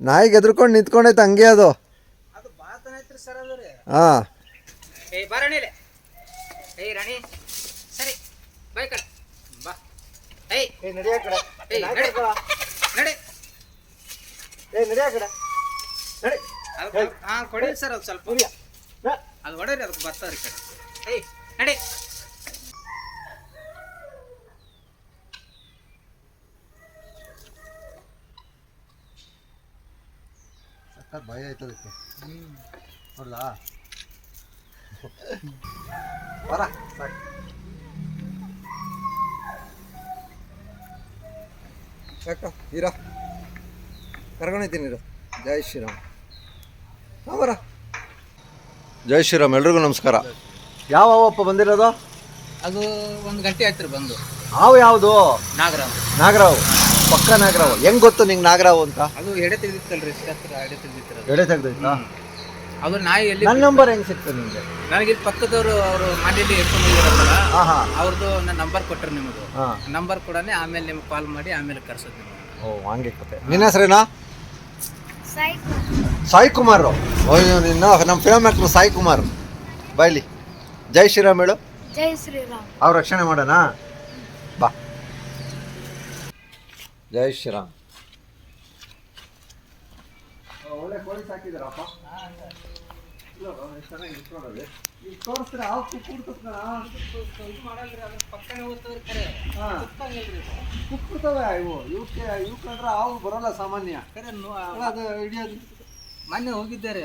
ನಾಯಿಗೆ ಎದ್ರುಕೊಂಡು ನಿಂತ್ಕೊಂಡೈತೆ ಹಂಗೆ ಅದು. ಅದು ಬಾತನ ಐತ್ರಿ ಸರ್ ಅದು ರೀ. ಹಾಂ. ಏಯ್ ಬಾ ರಾಣಿಲೆ ಏಯ್ ರಾಣಿ. ಸರಿ ಬಾಯ್ ಕಡೆ. ಸರ್ ಅದು ಸ್ವಲ್ಪ. ಅದು ಹೊಡೀರಿ ಅದಕ್ಕೆ ಬರ್ತಾವ್ರಿ ಕಡೆ. ಏಯ್ ನಡೆ. ಸಖತ್ ಭಯ ಆಯ್ತದಕ್ಕೆ ನೋಡ್ಲಾ? ಬರ ಸಾಕು. ಯಾಕ ಇರ. ಕರ್ಕೊಂಡಿದ್ದೀನಿ ಇರು. ಜೈ ಶ್ರೀರಾಮ್. ಹಾಂ ಬರ. ಜೈ ಶ್ರೀರಾಮ್ ಎಲ್ರಿಗೂ ನಮಸ್ಕಾರ. ಯಾವ ಅವಪ್ಪ ಬಂದಿರೋದು? ಅದು ಒಂದು ಗಂಟೆ ಆಯ್ತು ಬಂದು. ಹಾವು ಯಾವುದು? ನಾಗರಾವ್. ನಾಗರಾವ್. ಪಕ್ಕ ನಾಗರಾವ್. ಹೆಂಗ್ ಗೊತ್ತು ನಿಂಗೆ ನಾಗರಾವ್ ಅಂತ? ಅದು ಎಡೆ ತೆಗೆದಿತ್ತಲ್ರಿ ಇಷ್ಟ ಹತ್ರ ಎಡೆ ತೆಗ್ದಿತ್ತಿರ ಎಡೆ ತೆಗ್ದೈತಾ ಅದು ನಾಯಿ ಎಲ್ಲಿ ನನ್ನ ನಂಬರ್ ಹೆಂಗ್ ಸಿಕ್ತು ನಿಮಗೆ ನನಗೆ ಇಲ್ಲಿ ಪಕ್ಕದವರು ಅವರು ಮಾಡಿ ಎತ್ಕೊಂಡು ಅವ್ರದ್ದು ನನ್ನ ನಂಬರ್ ಕೊಟ್ಟರು ನಿಮ್ಮದು ಹಾಂ. ನಂಬರ್ ಕೂಡ ಆಮೇಲೆ ನಿಮ್ಗೆ ಕಾಲ್ ಮಾಡಿ ಆಮೇಲೆ ಕರ್ಸೋದು ಓಹ್ ಓ ಹಂಗೆ ಕತೆ ನಿನ್ನ ಹೆಸರೇನಾ? ಸಾಯಿ ಕುಮಾರ್. ಅಯ್ಯೋ ನಿನ್ನ ನಮ್ಮ ಫಿಲಮ್ ಆಕ್ಟರ್ ಸಾಯಿ ಕುಮಾರ್. ಬೈಲಿ. ಜೈ ಶ್ರೀರಾಮ್ ಹೇಳು. ಜೈ ಶ್ರೀರಾಮ್. ಅವ್ರ ರಕ್ಷಣೆ ಮಾಡೋಣ ಬಾ ಜೈ ಶ್ರೀರಾಮ್. ಒಳ್ಳೆ ಕೋಳಿ ಸಾಕಿದಾರಪ್ಪ ಕುಕ್ಕುತ್ತವೆ ಇವು. ಇವಕ್ಕೆ ಇವು ಕಂಡ್ರೆ ಹಾವು ಬರೋಲ್ಲ ಸಾಮಾನ್ಯ. ಅದು ಹಿಡಿಯೋದು. ಮೊನ್ನೆ ಹೋಗಿದ್ದಾರೆ.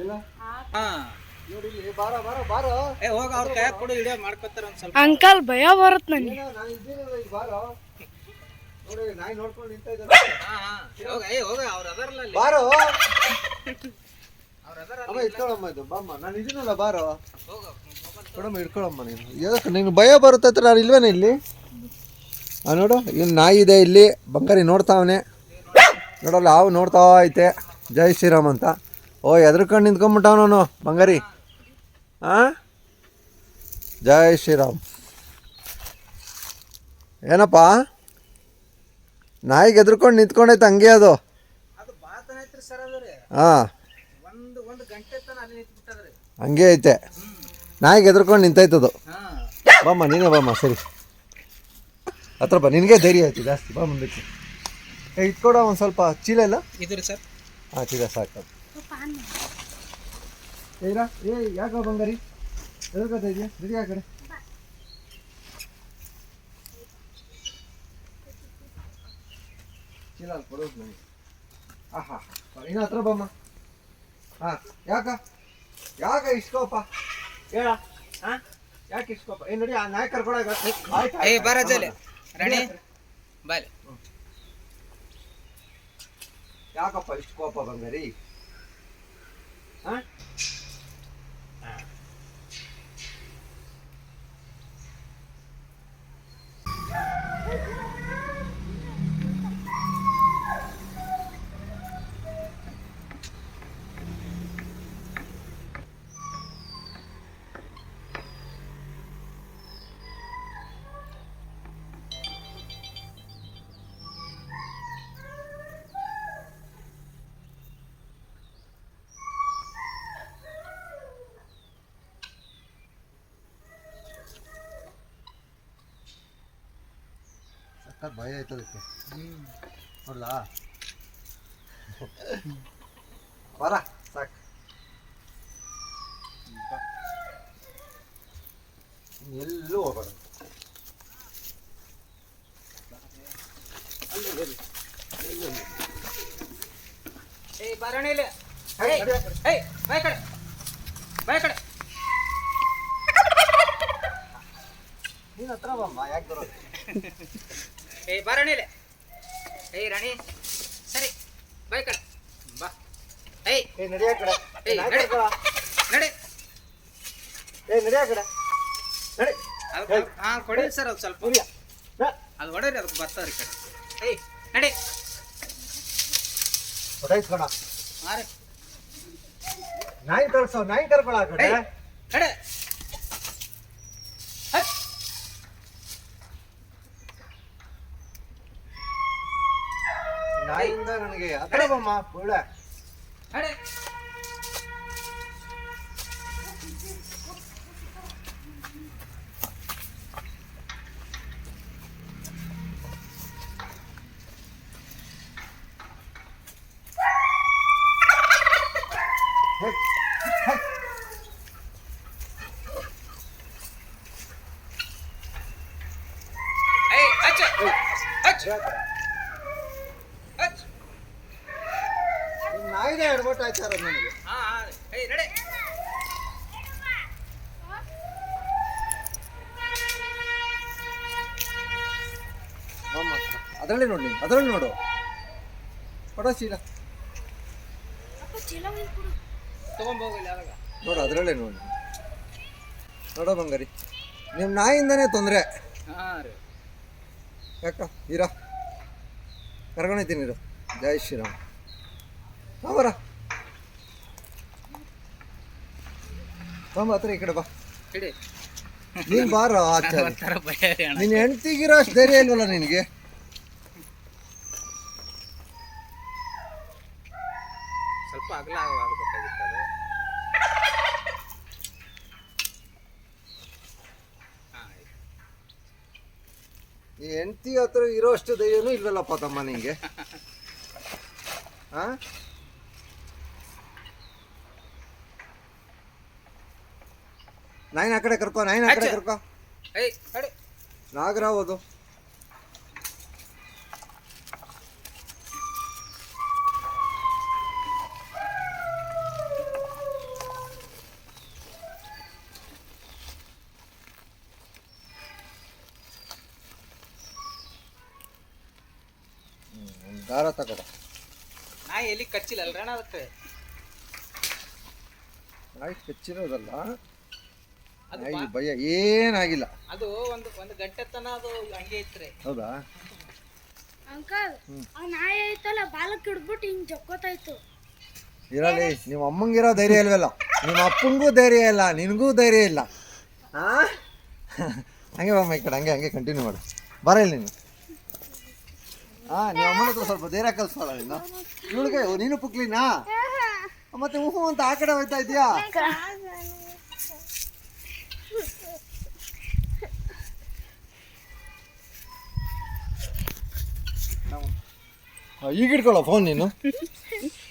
ಇಲ್ಲ ಹಾ. ನೋಡಿ ಇಲ್ಲಿ ಬಾರೋ ಬಾರೋ ಬಾರೋ. ಏ ಹೋಗ ಅವ್ರ ಕೈ ಕೊಡು ಹಿಡಿಯೋ ಮಾಡ್ಕೊತಾರ ಒಂದ್ ಸ್ವಲ್ಪ. ಅಂಕಲ್ ಭಯ ಬರುತ್ತೆ ನನಗೆ ನಾಯಿ ನೋಡ್ಕೊಂಡು ನಿಂತ ಹಾ ಹಾ. ಹೋಗ ಏ ಹೋಗ ಅವ್ರ ಅದರಲ್ಲ ಅಲ್ಲಿ. ಬಾರೋ. ಅವ್ರ ಅದರ ಅಮ್ಮ ಇಟ್ಕೊಳಮ್ಮ ಇದು. ಬಾಮ್ಮ ನಾನು ಇದೀನಲ್ಲ ಬಾರೋ. ಹೋಗ ಕೊಡಮ್ಮ ಇಟ್ಕೊಳಮ್ಮ ನೀನು. ಯಾಕೆ ನೀನು ಭಯ ಬರುತ್ತೆ ನಾನು ಇಲ್ವೇನೆ ಇಲ್ಲಿ? ಆ ನೋಡು ಇಲ್ಲಿ ನಾಯಿ ಇದೆ ಇಲ್ಲಿ. ಬಂಗಾರಿ ನೋಡ್ತಾವನೆ. ನೋಡಲ್ಲ ಹಾವು ನೋಡ್ತಾ ಐತೆ. ಜೈ ಶ್ರೀರಾಮ್ ಅಂತ. ಓ ಎದ್ರಕೊಂಡು ನಿಂತ್ಕೊಂಡ್ಬಿಟ್ಟವನು ಬಂಗಾರಿ. ಹಾಂ ಜೈ ಶ್ರೀರಾಮ್. ಏನಪ್ಪ? ನಾಯಿಗೆ ಎದ್ರಕೊಂಡು ನಿಂತ್ಕೊಂಡೈತೆ ಹಂಗೆ ಅದು. ಹಾಂ. ಒಂದು ಒಂದು ಗಂಟೆ ತನ ಅಲ್ಲಿ ನಿಂತ್ಬಿಟ್ಟದ್ರಿ ಹಂಗೆ ಐತೆ. ನಾಯಿಗೆ ಎದ್ರಕೊಂಡು ನಿಂತೈತದು ಹಾ. ಬಾಮ್ಮ ನೀನೇ ಬಾಮ್ಮ ಸರಿ. ಹತ್ರ ಬಾ ನಿನಗೆ ಧೈರ್ಯ ಆಯ್ತು ಜಾಸ್ತಿ. ಬಾ ಮುಂದಕ್ಕೆ ಏ ಇಟ್ಕೊಡ ಒಂದು ಸ್ವಲ್ಪ ಚೀಲ ಇಲ್ಲ ಇದ್ರಿ ಸರ್. ಹಾಂ ಚೀಲ ಸಾಕು. ಏರಾ ಏ ಯಾಕೋ ಬಂಗಾರಿ? ಎದುರ್ಕೋತಾ ಇದೆಯಾ? ನಡಿ ಆ ಕಡೆ. ಚೀಲ ಅಲ್ಲಿ ಕೊಡೋದು ನನಗೆ ಆಹಾ ಇನ್ನು ಹತ್ರ ಬಮ್ಮ. ಹಾಂ ಯಾಕ? ಯಾಕ ಇಸ್ಕೋಪ? ಹೇಳ. ಹಾ? ಯಾಕೆ ಇಸ್ಕೋಪ? ಏ ನೋಡಿ ಆ ನಾಯಿ ಕರ್ಕೊಳಗ ಏ ಬರ ಜಲೆ ರಣಿ ಬಲೆ ಯಾಕಪ್ಪ ಇಷ್ಟು ಕೋಪ ರೀ ಹಾಂ? ಸಖತ್ ಭಯ ಆಯ್ತದಕ್ಕೆ ನೋಡ್ಲಾ ಬರ ಸಾಕು ಎಲ್ಲೂ ಹೋಗ್ಬೇಡ ಏ ಬರಣಿ ಇಲ್ಲಿ. ಹೇ, ಏಯ್ ನಡಿ. ಆ ಕಡೆ. ಏಯ್ ಬಾಯ್ ಕಡೆ. ಬಾಯ್ ಕಡೆ. ನೀನ್ ಹತ್ರ ಬಮ್ಮ ಯಾಕೆ ಬರೋದು? ಏ ಬರಣಿ ಇಲ್ಲಿ ಏಯ್ ರಾಣಿ ಸರಿ ಬಾಯ್ ಕಡೆ ಬಾ ಏಯ್ ಏ ನಡಿಯ ಕಡೆ ಏ, ಏಯ್, ನಾಯಿ ನಡಿ. ಕರ್ಕೊಳ. ನಡಿ ಏ ನಡಿಯ ಕಡೆ ನಡಿ ಅದು ಹಾ ಕೊಡಿ ಸರ್ ಅದು ಸ್ವಲ್ಪ ನಡಿಯ ನಾ ಅದು ಹೊಡೀರಿ ಅದಕ್ಕೆ ಬರ್ತಾವ್ರಿ ಕಡೆ ಏಯ್ ನಡಿ ಹೊಡೈತ್ಕೊಣ ಹಾಂ ರೀ ನಾಯಿ ಕಳ್ಸೋ ನಾಯಿ ಕರ್ಕೊಳ ಆ ಕಡೆ ಏಯ್ ಕಡೆ ಹತ್. ನಾಯಿ ಬಾಯಿಂದ ನನಗೆ ಆ ಕಡೆ ಬಮ್ಮ ಒಳ್ಳೆ ನಡೆ ಎಡ್ಬಟ್ಟು ಆಯ್ತಾ ಇರೋದು ನನಗೆ ಅದರಲ್ಲೇ ನೋಡಿ ನೀನು ಅದರಲ್ಲಿ ನೋಡು. ಕೊಡೋ ಚೀಲ. ನೋಡು ಅದರಲ್ಲೇ ನೋಡಿ ನೋಡೋ ಬಂಗಾರಿ. ನಿಮ್ಮ ನಾಯಿಂದನೇ ತೊಂದರೆ. ಹಾ ರೀ. ಯಾಕ? ಇರ. ಕರ್ಕೊಂಡಿದ್ದೀನಿ ಇರು. ಜೈ ಶ್ರೀರಾಮ್. ಬರ ಹತ್ರ ಈ ಕಡೆ ಬಾ. ನೀನ್ ಬಾರ ಆಚೆ ಒಂಥರ ಭಯ ರೀ ಅಣ್ಣ. ನಿನ್ ಹೆಂಡ್ತಿಗಿರೋ ಅಷ್ಟು ಧೈರ್ಯ ಇಲ್ವಲ್ಲ ನಿನಗೆ? ಸ್ವಲ್ಪ ಅಗಲ ಆಗಬೇಕಾಗಿತ್ತು ಅದು. ಹಾ ಆಯ್ತು. ಈ ಹೆಂಡ್ತಿ ಹತ್ರ ಇರೋ ಅಷ್ಟು ಧೈರ್ಯನೂ ಇಲ್ವಲ್ಲಪ್ಪ ತಮ್ಮ ನಿಂಗೆ? ಆ? ನಾಯಿನ ಆ ಕಡೆ ಕರ್ಕೋ ನಾಯಿನ ಆ ಕಡೆ ಕರ್ಕೋ. ನಾಗರಾವ್ ಅದು. ಒಂದ್ ದಾರ ತಗೋಬ ನಾ ಎಲ್ಲಿ ಕಚ್ಚಿಲ್ಲ ಅಲ್ರಣ್ಣ ಅದಕ್ಕೆ? ನಾಯಿ ಕಚ್ಚಿರೋದಲ್ಲ. ಅದು ಭಯ ಏನಾಗಿಲ್ಲ. ಅದು ಒಂದು ಒಂದು ಗಂಟೆ ತನ ಅದು ಹಂಗೆ ಇತ್ರಿ. ಹೌದಾ? ಅಂಕಲ್ ಆ ನಾಯಿ ಐತಲ್ಲ ಬಾಲಕ್ ಹಿಡ್ಬಿಟ್ಟು ಹಿಂಗ್ ಜಕ್ಕೋತಾಯ್ತು ಇರಲಿ ನಿಮ್ಮ ಅಮ್ಮಂಗಿರೋ ಧೈರ್ಯ ಇಲ್ವಲ್ಲ? ನಿಮ್ಮ ಅಪ್ಪಂಗೂ ಧೈರ್ಯ ಇಲ್ಲ ನಿನಗೂ ಧೈರ್ಯ ಇಲ್ಲ. ಆ? ಹಂಗೆ ಬಮ್ಮ ಈ ಕಡೆ ಹಂಗೆ ಹಂಗೆ ಕಂಟಿನ್ಯೂ ಮಾಡು. ಬರ ಇಲ್ಲಿ ನೀನು. ಹಾ ನಿಮ್ಮ ಅಮ್ಮನ ಹತ್ರ ಸ್ವಲ್ಪ ಧೈರ್ಯ ಕಲ್ಸ್ಕೊಳ್ಳ ನೀನು. ಇವಳಿಗೆ ನೀನು ಪುಕ್ಲಿನಾ? ಮತ್ತೆ ಹೂ ಅಂತ ಆ ಕಡೆ ಹೋಯ್ತಾ ಇದೀಯಾ? ಈಗ ಇಟ್ಕೊಳ್ಳೋ ಫೋನ್ ನೀನು?